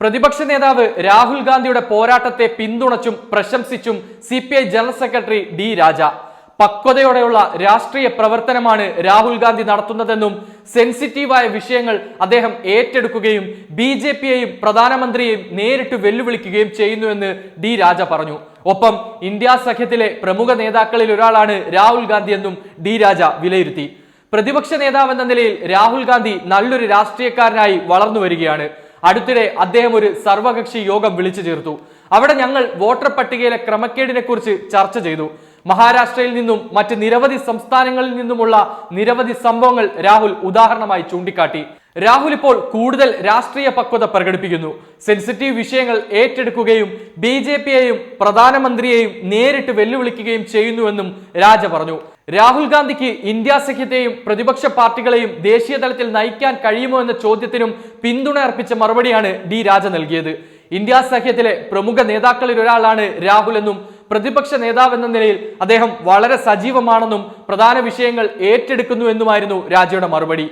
പ്രതിപക്ഷ നേതാവ് രാഹുൽ ഗാന്ധിയുടെ പോരാട്ടത്തെ പിന്തുണച്ചും പ്രശംസിച്ചും C P I general secretary D Raja. പക്വതയോടെയുള്ള രാഷ്ട്രീയ പ്രവർത്തനമാണ് രാഹുൽ ഗാന്ധി നടത്തുന്നതെന്നും സെൻസിറ്റീവായ വിഷയങ്ങൾ അദ്ദേഹം ഏറ്റെടുക്കുകയും ബി ജെ പിയെയും പ്രധാനമന്ത്രിയെയും നേരിട്ട് വെല്ലുവിളിക്കുകയും ചെയ്യുന്നുവെന്ന് ഡി രാജ പറഞ്ഞു. ഒപ്പം ഇന്ത്യ സഖ്യത്തിലെ പ്രമുഖ നേതാക്കളിൽ ഒരാളാണ് രാഹുൽ ഗാന്ധി എന്നും ഡി രാജ വിലയിരുത്തി. പ്രതിപക്ഷ നേതാവെന്ന നിലയിൽ രാഹുൽ ഗാന്ധി നല്ലൊരു രാഷ്ട്രീയക്കാരനായി വളർന്നു വരികയാണ്. അടുത്തിടെ അദ്ദേഹം ഒരു സർവകക്ഷി യോഗം വിളിച്ചു ചേർത്തു. അവിടെ ഞങ്ങൾ വോട്ടർ പട്ടികയിലെ ക്രമക്കേടിനെ കുറിച്ച് ചർച്ച ചെയ്തു. മഹാരാഷ്ട്രയിൽ നിന്നും മറ്റ് നിരവധി സംസ്ഥാനങ്ങളിൽ നിന്നുമുള്ള നിരവധി സംഭവങ്ങൾ രാഹുൽ ഉദാഹരണമായി ചൂണ്ടിക്കാട്ടി. രാഹുൽ ഇപ്പോൾ കൂടുതൽ രാഷ്ട്രീയ പക്വത പ്രകടിപ്പിക്കുന്നു. സെൻസിറ്റീവ് വിഷയങ്ങൾ ഏറ്റെടുക്കുകയും ബി ജെ പിയെയും പ്രധാനമന്ത്രിയെയും നേരിട്ട് വെല്ലുവിളിക്കുകയും ചെയ്യുന്നുവെന്നും രാജ പറഞ്ഞു. രാഹുൽ ഗാന്ധിക്ക് ഇന്ത്യ സഖ്യത്തെയും പ്രതിപക്ഷ പാർട്ടികളെയും ദേശീയ തലത്തിൽ നയിക്കാൻ കഴിയുമോ എന്ന ചോദ്യത്തിനും പിന്തുണ അർപ്പിച്ച മറുപടിയാണ് ഡി രാജ നൽകിയത്. ഇന്ത്യ സഖ്യത്തിലെ പ്രമുഖ നേതാക്കളിൽ ഒരാളാണ് രാഹുൽ എന്നും പ്രതിപക്ഷ നേതാവെന്ന നിലയിൽ അദ്ദേഹം വളരെ സജീവമാണെന്നും പ്രധാന വിഷയങ്ങൾ ഏറ്റെടുക്കുന്നുവെന്നുമായിരുന്നു രാജയുടെ മറുപടി.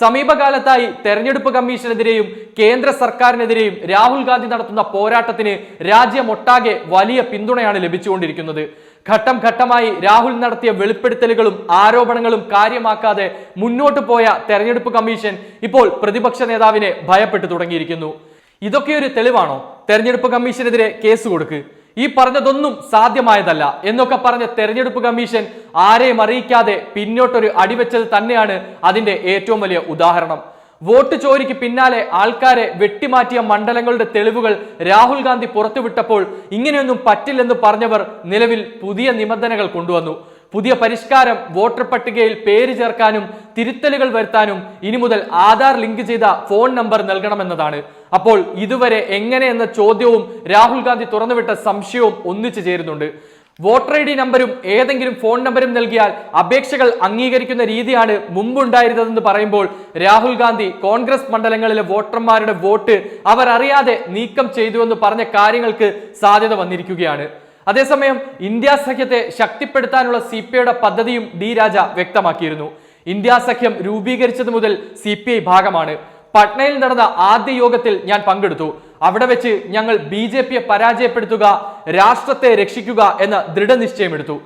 സമീപകാലത്തായി തെരഞ്ഞെടുപ്പ് കമ്മീഷനെതിരെയും കേന്ദ്ര സർക്കാരിനെതിരെയും രാഹുൽ ഗാന്ധി നടത്തുന്ന പോരാട്ടത്തിന് രാജ്യമൊട്ടാകെ വലിയ പിന്തുണയാണ് ലഭിച്ചുകൊണ്ടിരിക്കുന്നത്. ഘട്ടം ഘട്ടമായി രാഹുൽ നടത്തിയ വെളിപ്പെടുത്തലുകളും ആരോപണങ്ങളും കാര്യമാക്കാതെ മുന്നോട്ടു പോയ തെരഞ്ഞെടുപ്പ് കമ്മീഷൻ ഇപ്പോൾ പ്രതിപക്ഷ നേതാവിനെ ഭയപ്പെട്ടു തുടങ്ങിയിരിക്കുന്നു. ഇതൊക്കെ ഒരു തെളിവാണോ? തെരഞ്ഞെടുപ്പ് കമ്മീഷനെതിരെ കേസ് കൊടുക്ക്. ഈ പറഞ്ഞതൊന്നും സാധ്യമായതല്ല എന്നൊക്കെ പറഞ്ഞ തെരഞ്ഞെടുപ്പ് കമ്മീഷൻ ആരെയും അറിയിക്കാതെ പിന്നോട്ടൊരു അടിവെച്ചത് തന്നെയാണ് അതിന്റെ ഏറ്റവും വലിയ ഉദാഹരണം. വോട്ട് ചോരിക്ക് പിന്നാലെ ആൾക്കാരെ വെട്ടിമാറ്റിയ മണ്ഡലങ്ങളുടെ തെളിവുകൾ രാഹുൽ ഗാന്ധി പുറത്തുവിട്ടപ്പോൾ ഇങ്ങനെയൊന്നും പറ്റില്ലെന്ന് പറഞ്ഞവർ നിലവിൽ പുതിയ നിബന്ധനകൾ കൊണ്ടുവന്നു. പുതിയ പരിഷ്കാരം വോട്ടർ പട്ടികയിൽ പേര് ചേർക്കാനും തിരുത്തലുകൾ വരുത്താനും ഇനി മുതൽ ആധാർ ലിങ്ക് ചെയ്ത ഫോൺ നമ്പർ നൽകണമെന്നതാണ്. അപ്പോൾ ഇതുവരെ എങ്ങനെ എന്ന ചോദ്യവും രാഹുൽ ഗാന്ധി തുറന്നുവിട്ട സംശയവും ഒന്നിച്ചു ചേരുന്നുണ്ട്. വോട്ടർ ഐ ഡി നമ്പരും ഏതെങ്കിലും ഫോൺ നമ്പരും നൽകിയാൽ അപേക്ഷകൾ അംഗീകരിക്കുന്ന രീതിയാണ് മുമ്പുണ്ടായിരുന്നതെന്ന് പറയുമ്പോൾ രാഹുൽ ഗാന്ധി കോൺഗ്രസ് മണ്ഡലങ്ങളിലെ വോട്ടർമാരുടെ വോട്ട് അവർ അറിയാതെ നീക്കം ചെയ്തുവെന്ന് പറഞ്ഞ കാര്യങ്ങൾക്ക് സാധ്യത വന്നിരിക്കുകയാണ്. അതേസമയം ഇന്ത്യ സഖ്യത്തെ ശക്തിപ്പെടുത്താനുള്ള സി പി ഐയുടെ പദ്ധതിയും ഡി രാജ വ്യക്തമാക്കിയിരുന്നു. ഇന്ത്യ സഖ്യം രൂപീകരിച്ചത് മുതൽ സി ഭാഗമാണ്. പട്നയിൽ നടന്ന ആദ്യ യോഗത്തിൽ ഞാൻ പങ്കെടുത്തു. അവിടെ വെച്ച് ഞങ്ങൾ ബി ജെ പിയെ പരാജയപ്പെടുത്തുക രാഷ്ട്രത്തെ രക്ഷിക്കുക എന്ന ദൃഢനിശ്ചയമെടുത്തു.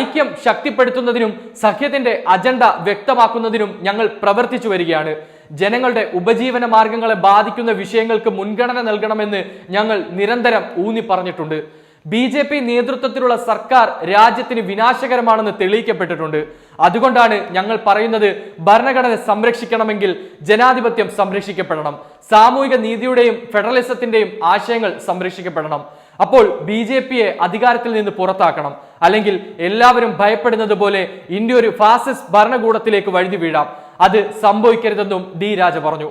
ഐക്യം ശക്തിപ്പെടുത്തുന്നതിനും സഖ്യത്തിന്റെ അജണ്ട വ്യക്തമാക്കുന്നതിനും ഞങ്ങൾ പ്രവർത്തിച്ചു വരികയാണ്. ജനങ്ങളുടെ ഉപജീവന മാർഗങ്ങളെ ബാധിക്കുന്ന വിഷയങ്ങൾക്ക് മുൻഗണന നൽകണമെന്ന് ഞങ്ങൾ നിരന്തരം ഊന്നി പറഞ്ഞിട്ടുണ്ട് ബി ജെ പി നേതൃത്വത്തിലുള്ള സർക്കാർ രാജ്യത്തിന് വിനാശകരമാണെന്ന് തെളിയിക്കപ്പെട്ടിട്ടുണ്ട്. അതുകൊണ്ടാണ് ഞങ്ങൾ പറയുന്നത് ഭരണഘടന സംരക്ഷിക്കണമെങ്കിൽ ജനാധിപത്യം സംരക്ഷിക്കപ്പെടണം. സാമൂഹിക നീതിയുടെയും ഫെഡറലിസത്തിന്റെയും ആശയങ്ങൾ സംരക്ഷിക്കപ്പെടണം. അപ്പോൾ ബി ജെ പിയെ അധികാരത്തിൽ നിന്ന് പുറത്താക്കണം. അല്ലെങ്കിൽ എല്ലാവരും ഭയപ്പെടുന്നത് പോലെ ഇന്ത്യ ഒരു ഫാസിസ്റ്റ് ഭരണകൂടത്തിലേക്ക് വഴുതി വീഴാം. അത് സംഭവിക്കരുതെന്നും ഡി രാജ പറഞ്ഞു.